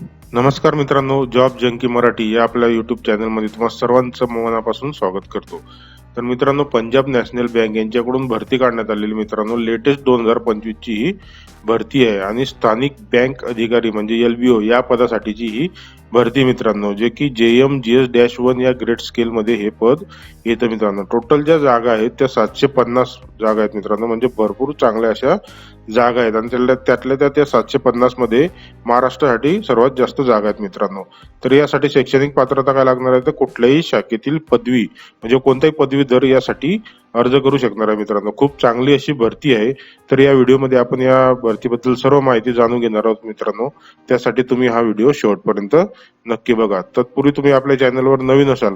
नमस्कार मित्रांनो job junkie Marathi या आपल्या युट्यूब चॅनलमध्ये तुम्हा सर्वांचं मनापासून स्वागत करतो. तर मित्रांनो पंजाब नॅशनल बँक यांच्याकडून भरती काढण्यात आलेली मित्रांनो लेटेस्ट दोन हजार पंचवीसची ही भरती आहे. आणि स्थानिक बँक अधिकारी म्हणजे एलबीओ या पदासाठीची ही भरती मित्रांनो जे की जे M G S dash one या ग्रेड स्केलमध्ये हे पद येतं मित्रांनो. टोटल ज्या जागा आहेत त्या सातशे पन्नास जागा आहेत मित्रांनो. म्हणजे भरपूर चांगल्या अशा जागा आहेत. आणि त्यातल्या त्यातल्या त्या त्या सातशे पन्नासमध्ये महाराष्ट्रासाठी सर्वात जास्त जागा आहेत मित्रांनो. तर यासाठी शैक्षणिक पात्रता काय लागणार आहे? तर कुठल्याही शाखेतील पदवी म्हणजे कोणत्याही पदवीधर यासाठी अर्ज करू शकणार आहे मित्रांनो. खूप चांगली अशी भरती आहे. तर या व्हिडिओमध्ये आपण या भरतीबद्दल सर्व माहिती जाणून घेणार आहोत मित्रांनो. त्यासाठी तुम्ही हा व्हिडिओ शेवटपर्यंत नक्की बघा. तत्पूर्वी तुम्ही आपल्या चॅनलवर नवीन असाल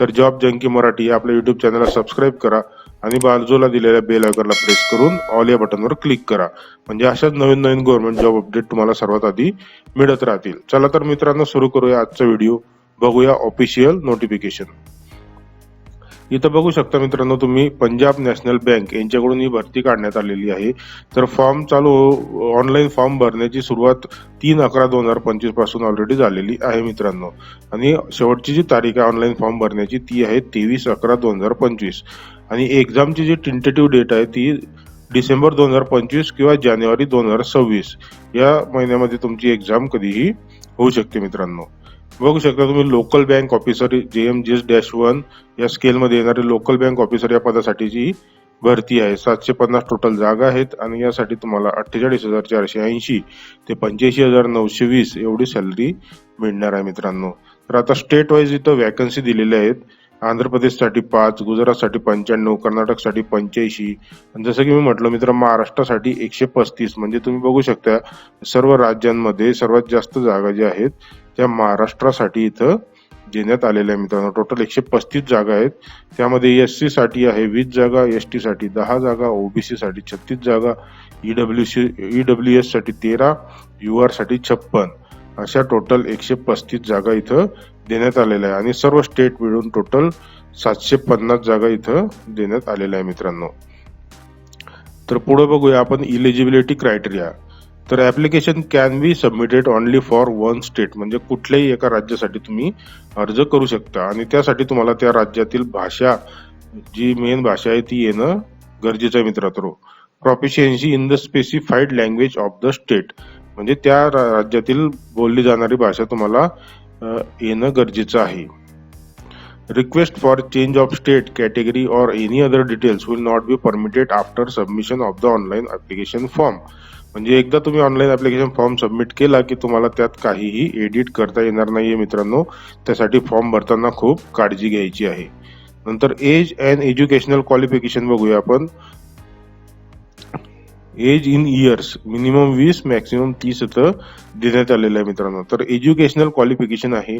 तर जॉब जंकी मराठी या आपल्या युट्यूब चॅनलला सबस्क्राईब करा आणि बाजूला दिलेल्या बेल आयकॉनला प्रेस करून ऑल या बटनवर क्लिक करा. म्हणजे अशाच नवीन नवीन गव्हर्नमेंट जॉब अपडेट तुम्हाला सर्वात आधी मिळत राहतील. चला तर मित्रांनो सुरू करूया आजचा व्हिडिओ. बघूया ऑफिशियल नोटिफिकेशन इथं बघू शकता मित्रांनो तुम्ही पंजाब नॅशनल बँक यांच्याकडून ही भरती काढण्यात आलेली आहे. तर फॉर्म चालू ऑनलाईन फॉर्म भरण्याची सुरुवात तीन अकरा दोन हजार पंचवीसपासून ऑलरेडी झालेली आहे मित्रांनो. आणि शेवटची जी तारीख आहे ऑनलाईन फॉर्म भरण्याची ती आहे तेवीस अकरा दोन हजार पंचवीस. आणि एक्झामची जी टेंटेटिव्ह डेट आहे ती डिसेंबर दोन हजार पंचवीस किंवा जानेवारी दोन हजार सव्वीस. या महिन्यामध्ये तुमची एक्झाम कधीही होऊ शकते मित्रांनो. बघू शकता तुम्ही local bank officer J M G S dash one या स्केलमध्ये येणारे लोकल बँक ऑफिसर या पदासाठीची भरती आहे. सातशे पन्नास टोटल जागा आहेत आणि यासाठी तुम्हाला अठ्ठेचाळीस हजार चारशे ऐंशी ते पंच्याऐंशी हजार नऊशे वीस एवढी सॅलरी मिळणार आहे मित्रांनो. तर आता स्टेट वाईज इथं वॅकन्सी दिलेल्या आहेत. आंध्र प्रदेशसाठी पाच गुजरातसाठी पंच्याण्णव कर्नाटकसाठी पंच्याऐंशी. आणि जसं की मी म्हटलं मित्र महाराष्ट्रासाठी एकशे पस्तीस. म्हणजे तुम्ही बघू शकता सर्व राज्यांमध्ये सर्वात जास्त जागा ज्या आहेत त्या महाराष्ट्रासाठी इथं देण्यात आलेल्या आहे मित्रांनो. टोटल एकशे पस्तीस जागा आहेत. त्यामध्ये एस सी साठी आहे वीस जागा एस टी साठी दहा जागा ओबीसी साठी छत्तीस जागा ईडब्ल्यू सी ईडब्ल्यू एससाठी तेरा यू आरसाठी छप्पन. अशा टोटल एकशे पस्तीस जागा इथं देण्यात आलेल्या आहे. आणि सर्व स्टेट मिळून टोटल सातशे पन्नास जागा इथं देण्यात आलेल्या आहे मित्रांनो. तर पुढे बघूया आपण इलिजिबिलिटी क्रायटेरिया तर application can be submitted only for one state म्हणजे कुठल्याही एका राज्यासाठी तुम्ही अर्ज करू शकता. आणि त्यासाठी तुम्हाला त्या राज्यातील भाषा जी मेन भाषा आहे ती येणं गरजेचं आहे मित्रांनो. Proficiency in the specified language of the state म्हणजे त्या रा- राज्यातील बोलली जाणारी भाषा तुम्हाला येणं गरजेचं आहे. Request for change of state category or any other details will not be permitted after submission of the online application form म्हणजे एकदा तुम्ही ऑनलाईन ऍप्लिकेशन फॉर्म सबमिट केला की तुम्हाला त्यात काहीही एडिट करता येणार नाहीये मित्रांनो. त्यासाठी फॉर्म भरताना खूप काळजी घ्यायची आहे. नंतर एज अँड एज्युकेशनल क्वालिफिकेशन बघूया आपण. एज इन इयर्स मिनिमम वीस मॅक्सिमम तीस इथं देण्यात आलेलं आहे मित्रांनो. तर एज्युकेशनल क्वालिफिकेशन आहे.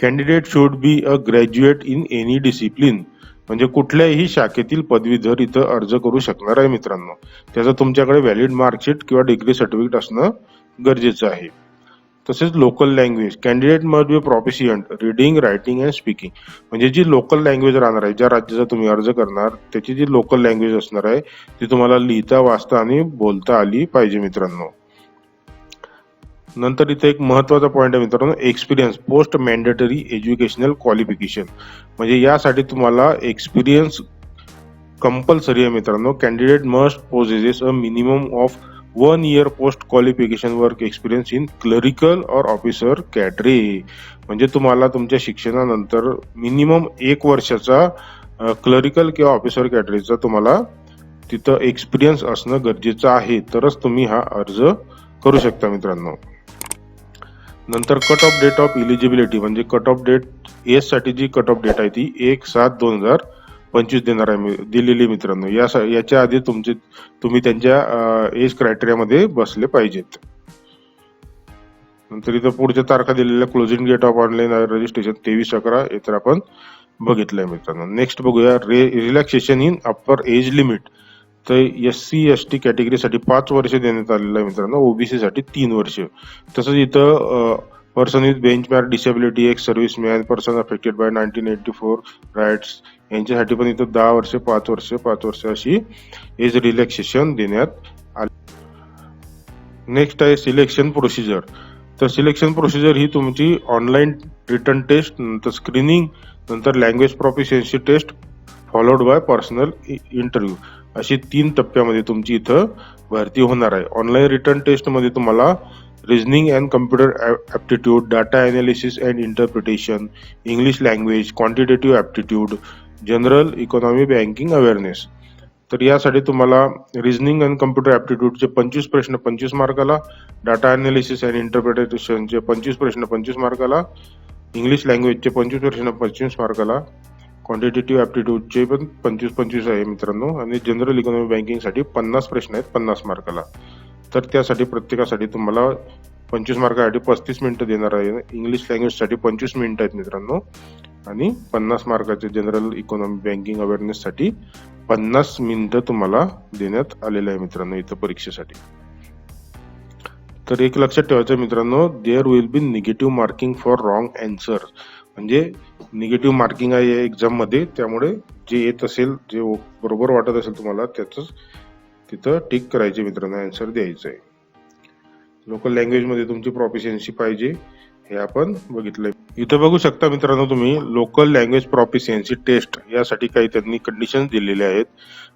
Candidate should be a graduate in any discipline म्हणजे कुठल्याही शाखेतील पदवीधर इथं अर्ज करू शकणार आहे मित्रांनो त्याचं तुमच्याकडे व्हॅलिड मार्कशीट किंवा डिग्री सर्टिफिकेट असणं गरजेचं आहे. तसेच local language candidate must be proficient reading writing and speaking म्हणजे जी लोकल लँग्वेज राहणार आहे ज्या राज्याचा तुम्ही अर्ज करणार त्याची जी लोकल लँग्वेज असणार आहे ती तुम्हाला लिहिता वाचता आणि बोलता आली पाहिजे मित्रांनो. नंतर इथे एक महत्त्वाचा पॉईंट आहे मित्रांनो experience post mandatory educational qualification म्हणजे यासाठी तुम्हाला एक्सपिरियन्स कंपल्सरी आहे मित्रांनो. Candidate must possesses a minimum of one year post qualification work experience in clerical or officer category म्हणजे तुम्हाला तुमच्या शिक्षणानंतर मिनिमम एक वर्षाचा क्लरिकल किंवा ऑफिसर कॅटरीचा तुम्हाला तिथं एक्सपिरियन्स असणं गरजेचं आहे. तरच तुम्ही हा अर्ज करू शकता मित्रांनो. नंतर cut off date of eligibility म्हणजे कट ऑफ डेट एससाठी जी कट ऑफ डेट आहे ती एक सात दोन हजार पंचवीस देणार आहे मी- दिलेली मित्रांनो. या याच्या आधी तुमचे तुम्ही त्यांच्या एज क्रायटेरियामध्ये बसले पाहिजेत. नंतर इथं पुढच्या तारखा दिलेल्या closing date of online registration तेवीस अकरा हे तर आपण बघितलंय मित्रांनो. नेक्स्ट बघूया रे relaxation in upper age limit तर एस सी एस टी कॅटेगरीसाठी पाच वर्ष देण्यात आलेलं आहे मित्रांनो. ओबीसी साठी तीन वर्ष. तसंच इथं पर्सन विथ बेंचमार्क डिसेबिलिटी एक service man person affected by nineteen eighty four riots यांच्यासाठी पण इथं दहा वर्ष पाच वर्ष पाच वर्ष अशी एज रिलॅक्सेशन देण्यात आली. नेक्स्ट आहे सिलेक्शन प्रोसिजर तर सिलेक्शन प्रोसिजर ही तुमची ऑनलाईन रिटर्न टेस्ट नंतर स्क्रीनिंग नंतर language proficiency test followed by personal interview अशी तीन टप्प्यामध्ये तुमची इथं भरती होणार आहे. ऑनलाईन रिटर्न टेस्टमध्ये तुम्हाला reasoning and computer aptitude data analysis and interpretation English language quantitative aptitude general economy banking awareness तर यासाठी तुम्हाला रिझनिंग अँड कम्प्युटर ॲप्टिट्यूडचे पंचवीस प्रश्न पंचवीस मार्काला डाटा अनालिसिस अँड इंटरप्रिटेशनचे पंचवीस प्रश्न पंचवीस मार्काला इंग्लिश लँग्वेजचे पंचवीस प्रश्न पंचवीस मार्काला क्वांटिटेटिव्ह ॲप्टिट्यूडचे पण पंचवीस पंचवीस आहे मित्रांनो. आणि जनरल इकॉनॉमी बँकिंगसाठी पन्नास प्रश्न आहेत पन्नास मार्काला. तर त्यासाठी प्रत्येकासाठी तुम्हाला पंचवीस मार्कासाठी पस्तीस मिनिटं देणार आहे. इंग्लिश लँग्वेजसाठी पंचवीस मिनिटं आहेत मित्रांनो. आणि पन्नास मार्काचे जनरल इकॉनॉमी बँकिंग अवेअरनेससाठी पन्नास मिनिटं तुम्हाला देण्यात आलेलं आहे मित्रांनो इथं परीक्षेसाठी. तर एक लक्षात ठेवायचं आहे मित्रांनो there will be negative marking for wrong answer म्हणजे निगेटिव्ह मार्किंग आहे या एक्झाममध्ये. त्यामुळे जे येत असेल जे बरोबर वाटत असेल तुम्हाला त्याच तिथं टिक करायचे मित्रांनो अँसर द्यायचं आहे लोकल लँग्वेजमध्ये तुमची प्रॉफिशियन्सी पाहिजे हे आपण बघितलंय. इथं बघू शकता मित्रांनो तुम्ही लोकल लँग्वेज प्रॉफिशियन्सी टेस्ट यासाठी काही त्यांनी कंडिशन दिलेले आहेत.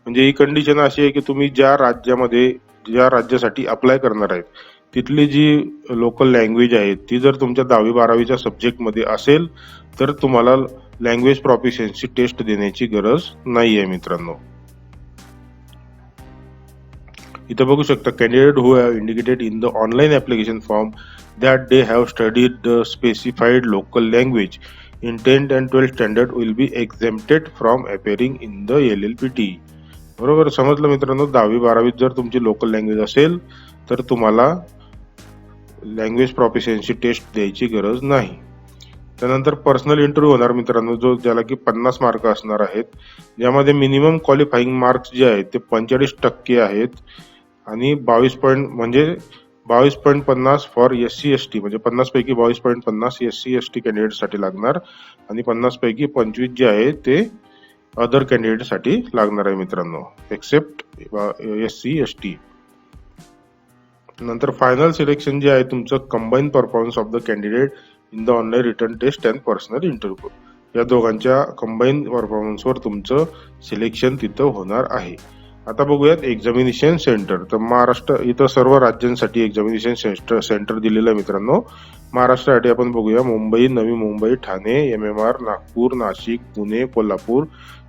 म्हणजे ही कंडिशन अशी आहे की तुम्ही ज्या राज्यामध्ये ज्या राज्यासाठी अप्लाय करणार आहेत तिथली जी लोकल लँग्वेज आहे ती जर तुमच्या दहावी बारावीच्या सब्जेक्टमध्ये असेल तर तुम्हाला लँग्वेज प्रॉफिशियन्सी टेस्ट देण्याची गरज नाही आहे मित्रांनो. इथं बघू शकता candidate who have indicated in the online application form that they have studied the specified local language in tenth and twelfth standard will be exempted from appearing in the L L P T बरोबर? समजलं मित्रांनो? दहावी बारावीत जर तुमची local language असेल तर तुम्हाला लँग्वेज प्रॉफिशियन्सी टेस्ट द्यायची गरज नाही. त्यानंतर पर्सनल इंटरव्ह्यू होणार मित्रांनो जो ज्याला की पन्नास मार्क असणार आहेत. ज्यामध्ये मिनिमम क्वालिफाईंग मार्क्स जे आहेत ते पंचेचाळीस टक्के आहेत. आणि बावीस पॉईंट म्हणजे बावीस पॉईंट पन्नास for S C S T म्हणजे पन्नास पैकी बावीस पॉईंट पन्नास एस सी एस टी कॅन्डिडेटसाठी लागणार. आणि पन्नास पैकी पंचवीस जे आहे ते अदर कॅन्डिडेटसाठी लागणार आहे मित्रांनो. Except S C S T नंतर फायनल सिलेक्शन जे आहे तुमचं combine performance of the candidate in the online written test and personal interview या दोघांच्या कंबाईन परफॉर्मन्सवर तुमचं सिलेक्शन तिथं होणार आहे. आता बघूयात एक्झामिनेशन सेंटर तर महाराष्ट्र इथं सर्व राज्यांसाठी एक्झामिनेशन सेंटर सेंटर दिलेलं आहे मित्रांनो. महाराष्ट्रासाठी आपण बघूया Mumbai Navi Mumbai Thane M M R Nagpur Nashik Pune Kolhapur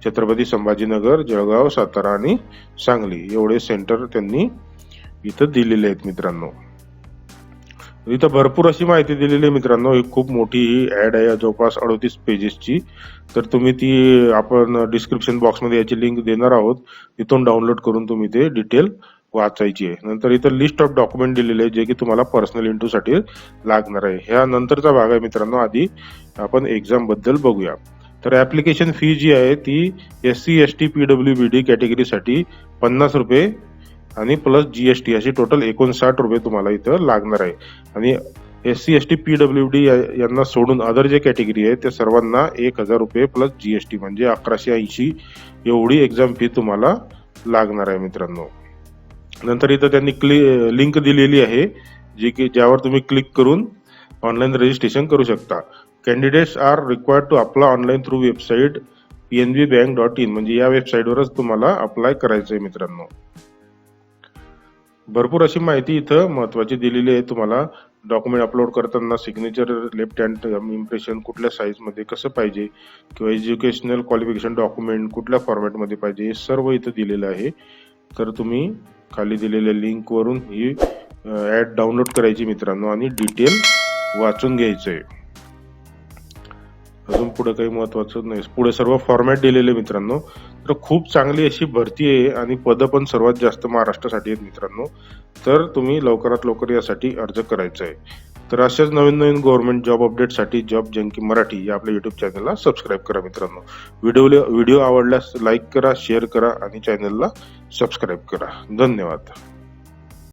Chhatrapati Sambhajinagar Jalgaon Satara आणि सांगली. एवढे सेंटर त्यांनी इथं दिलेले आहेत मित्रांनो. इथं भरपूर अशी माहिती दिलेली आहे मित्रांनो. ही खूप मोठी ही ऍड आहे. जवळपास अडोतीस पेजेसची तर तुम्ही ती आपण डिस्क्रिप्शन बॉक्समध्ये याची लिंक देणार आहोत. तिथून डाउनलोड करून तुम्ही ते डिटेल वाचायची आहे. नंतर इथं लिस्ट ऑफ डॉक्युमेंट दिलेले आहे जे की तुम्हाला पर्सनल इंटूसाठी लागणार आहे. ह्या नंतरचा भाग आहे मित्रांनो. आधी आपण एक्झामबद्दल बघूया. तर ऍप्लिकेशन फी जी आहे ती S C S T P W B D कॅटेगरीसाठी पन्नास रुपये आणि प्लस जीएसटी अशी टोटल एकोणसाठ रुपये तुम्हाला इथं लागणार आहे. आणि S C S T P W D यांना सोडून अदर जे कॅटेगरी आहे त्या सर्वांना एक हजार रुपये प्लस जी एस टी म्हणजे अकराशे ऐंशी एवढी एक्झाम फी तुम्हाला लागणार आहे मित्रांनो. नंतर इथं त्यांनी क्लि लिंक दिलेली आहे जी की ज्यावर तुम्ही क्लिक करून ऑनलाईन रजिस्ट्रेशन करू शकता. Candidates are required to apply online through website P N B bank dot in म्हणजे या वेबसाईटवरच तुम्हाला अप्लाय करायचं आहे मित्रांनो. भरपूर अशी माहिती इथं महत्वाची दिलेली आहे. तुम्हाला डॉक्युमेंट अपलोड करताना सिग्नेचर लेफ्ट हँड इम्प्रेशन कुठल्या साईजमध्ये कसं पाहिजे? किंवा एज्युकेशनल क्वालिफिकेशन डॉक्युमेंट कुठल्या फॉर्मॅटमध्ये पाहिजे? हे सर्व इथं दिलेलं आहे. तर तुम्ही खाली दिलेल्या लिंकवरून ही uh, ॲड डाउनलोड करायची मित्रांनो आणि डिटेल वाचून घ्यायचं आहे अजून पुढे काही महत्वाचं नाही. पुढे सर्व फॉर्मॅट दिलेले मित्रांनो. तर खूप चांगली अशी भरती आहे आणि पदं पण सर्वात जास्त महाराष्ट्रासाठी आहेत मित्रांनो. तर तुम्ही लवकरात लवकर यासाठी अर्ज करायचा आहे. तर अशाच नवीन नवीन गव्हर्नमेंट जॉब अपडेटसाठी जॉब जंकी मराठी या आपल्या युट्यूब चॅनलला सबस्क्राईब करा मित्रांनो. व्हिडिओ व्हिडिओ आवडल्यास लाईक करा शेअर करा आणि चॅनलला सबस्क्राईब करा. धन्यवाद.